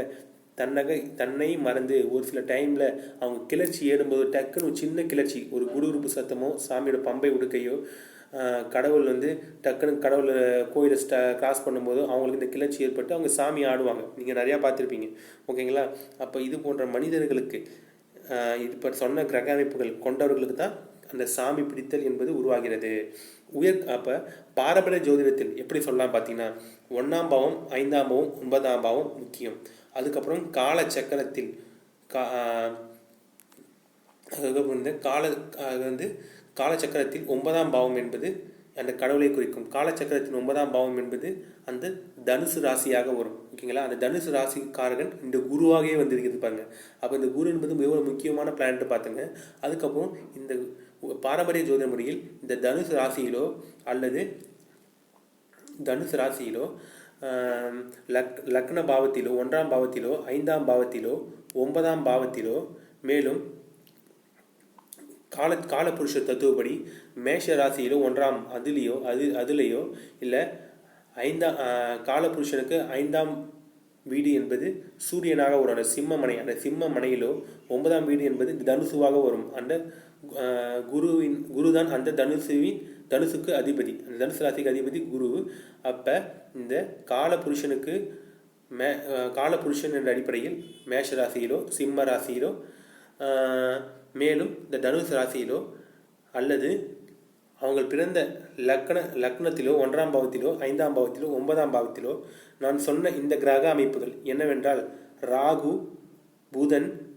தன்னகை தன்னை மறந்து ஒரு சில டைமில் அவங்க கிளர்ச்சி ஏறும்போது டக்குன்னு ஒரு சின்ன கிளர்ச்சி ஒரு குரு உறுப்பு சத்தமோ சாமியோட பம்பை உடுக்கையோ கடவுள் வந்து டக்குன்னு கடவுள் கோயிலை ஸ்ட கிராஸ் பண்ணும்போது அவங்களுக்கு இந்த கிளர்ச்சி ஏற்பட்டு அவங்க சாமி ஆடுவாங்க. நீங்கள் நிறையா பார்த்துருப்பீங்க. ஓகேங்களா? அப்போ இது போன்ற மனிதர்களுக்கு இப்போ சொன்ன கிரக அமைப்புகள் கொண்டவர்களுக்கு தான் அந்த சாமி பிடித்தல் என்பது உருவாகிறது. உயர் அப்போ பாரம்பரிய ஜோதிடத்தில் எப்படி சொல்லலாம் பார்த்தீங்கன்னா ஒன்றாம் பாவம் ஐந்தாம் பாவம் ஒன்பதாம் பாவம் முக்கியம். அதுக்கப்புறம் கால சக்கரத்தில் கா வந்து கால வந்து காலச்சக்கரத்தில் ஒன்பதாம் பாவம் என்பது அந்த கடவுளை குறிக்கும். காலச்சக்கரத்தின் ஒன்பதாம் பாவம் என்பது அந்த தனுசு ராசியாக வரும். ஓகேங்களா அந்த தனுசு ராசிக்காரகன் இந்த குருவாகவே வந்திருக்கிறது பாருங்க. அப்போ இந்த குரு என்பது மிக முக்கியமான பிளானட் பார்த்துங்க. அதுக்கப்புறம் இந்த பாரம்பரிய ஜோதிட முறையில் இந்த தனுசு ராசியிலோ அல்லது தனுசு ராசியிலோ லக் லக்ன பாவத்திலோ ஒன்றாம் பாவத்திலோ ஐந்தாம் பாவத்திலோ ஒன்பதாம் பாவத்திலோ மேலும் கால காலபுருஷ தத்துவப்படி மேஷ ராசியிலோ ஒன்றாம் அதுலேயோ அது அதுலேயோ இல்லை ஐந்தாம் காலபுருஷனுக்கு ஐந்தாம் வீடு என்பது சூரியனாக வரும் அந்த சிம்ம மனை அந்த சிம்ம மனையிலோ ஒன்பதாம் வீடு என்பது தனுசுவாக வரும். அந்த குருவின் குரு தான் அந்த தனுசுவின் தனுசுக்கு அதிபதி. அந்த தனுசு ராசிக்கு அதிபதி குரு. அப்போ இந்த காலபுருஷனுக்கு மே காலபுருஷன் என்ற அடிப்படையில் மேஷ ராசியிலோ சிம்ம ராசியிலோ மேலும் இந்த தனுசு ராசியிலோ அல்லது அவங்கள் பிறந்த லக்ன லக்னத்திலோ ஒன்றாம் பாவத்திலோ ஐந்தாம் பாவத்திலோ ஒன்பதாம் பாவத்திலோ நான் சொன்ன இந்த கிரக அமைப்புகள் என்னவென்றால் ராகு புதன்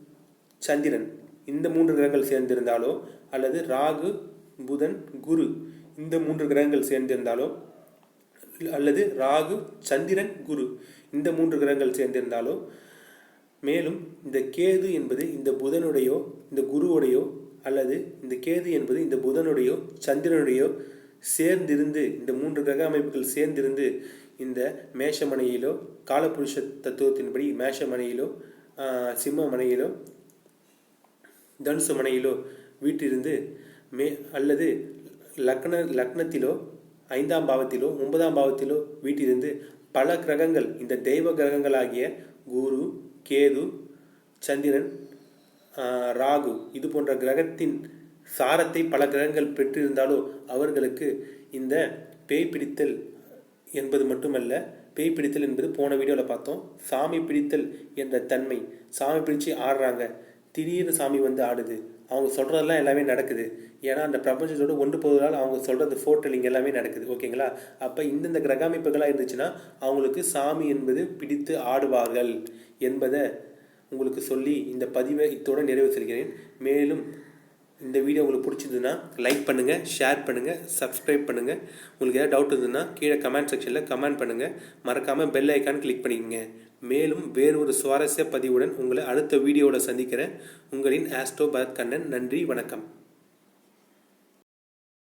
சந்திரன். இந்த மூன்று கிரகங்கள் சேர்ந்திருந்தாலோ அல்லது ராகு புதன் குரு இந்த மூன்று கிரகங்கள் சேர்ந்திருந்தாலோ அல்லது ராகு சந்திரன் குரு இந்த மூன்று கிரகங்கள் சேர்ந்திருந்தாலோ மேலும் இந்த கேது என்பது இந்த புதனுடையோ இந்த குருவுடையோ அல்லது இந்த கேது என்பது இந்த புதனுடையோ சந்திரனுடையோ சேர்ந்திருந்து இந்த மூன்று கிரக அமைப்புகள் சேர்ந்திருந்து இந்த மேஷமனையிலோ காலபுருஷ தத்துவத்தின்படி மேஷமனையிலோ சிம்மமனையிலோ தனுசு மனையிலோ வீட்டிலிருந்து மே அல்லது லக்ன லக்னத்திலோ ஐந்தாம் பாவத்திலோ ஒன்பதாம் பாவத்திலோ வீட்டிலிருந்து பல கிரகங்கள் இந்த தெய்வ கிரகங்களாகிய குரு கேது சந்திரன் ராகு இது போன்ற கிரகத்தின் சாரத்தை பல கிரகங்கள் பெற்றிருந்தாலும் அவர்களுக்கு இந்த பேய் பிடித்தல் என்பது மட்டுமல்ல பேய் பிடித்தல் என்பது போன வீடியோவில் பார்த்தோம். சாமி பிடித்தல் என்ற தன்மை. சாமி பிடிச்சு ஆடுறாங்க. திடீர்னு சாமி வந்து ஆடுது. அவங்க சொல்கிறதெல்லாம் எல்லாமே நடக்குது. ஏன்னா அந்த பிரபஞ்சத்தோடு ஒன்று போவதால் அவங்க சொல்கிறது ஃபோட்டலிங் எல்லாமே நடக்குது. ஓகேங்களா? அப்போ இந்தந்த கிரக அமைப்புகளாக இருந்துச்சுன்னா அவங்களுக்கு சாமி என்பது பிடித்து ஆடுவார்கள். என்பதை உங்களுக்கு சொல்லி இந்த பதிவை இத்தோடு நிறைவு செய்கிறேன். மேலும் இந்த வீடியோ உங்களுக்கு பிடிச்சதுன்னா லைக் பண்ணுங்கள் ஷேர் பண்ணுங்கள் சப்ஸ்கிரைப் பண்ணுங்கள் உங்களுக்கு ஏதாவது டவுட் இருந்ததுன்னா கீழே கமெண்ட் செக்ஷனில் கமெண்ட் பண்ணுங்கள் மறக்காமல் பெல் ஐக்கான் கிளிக் பண்ணிக்கோங்க. மேலும் வேறு ஒரு சுவாரஸ்ய பதிவுடன் உங்களை அடுத்த வீடியோவில் சந்திக்கிறேன். உங்களின் ஆஸ்ட்ரோ பரத் கண்ணன் நன்றி வணக்கம்.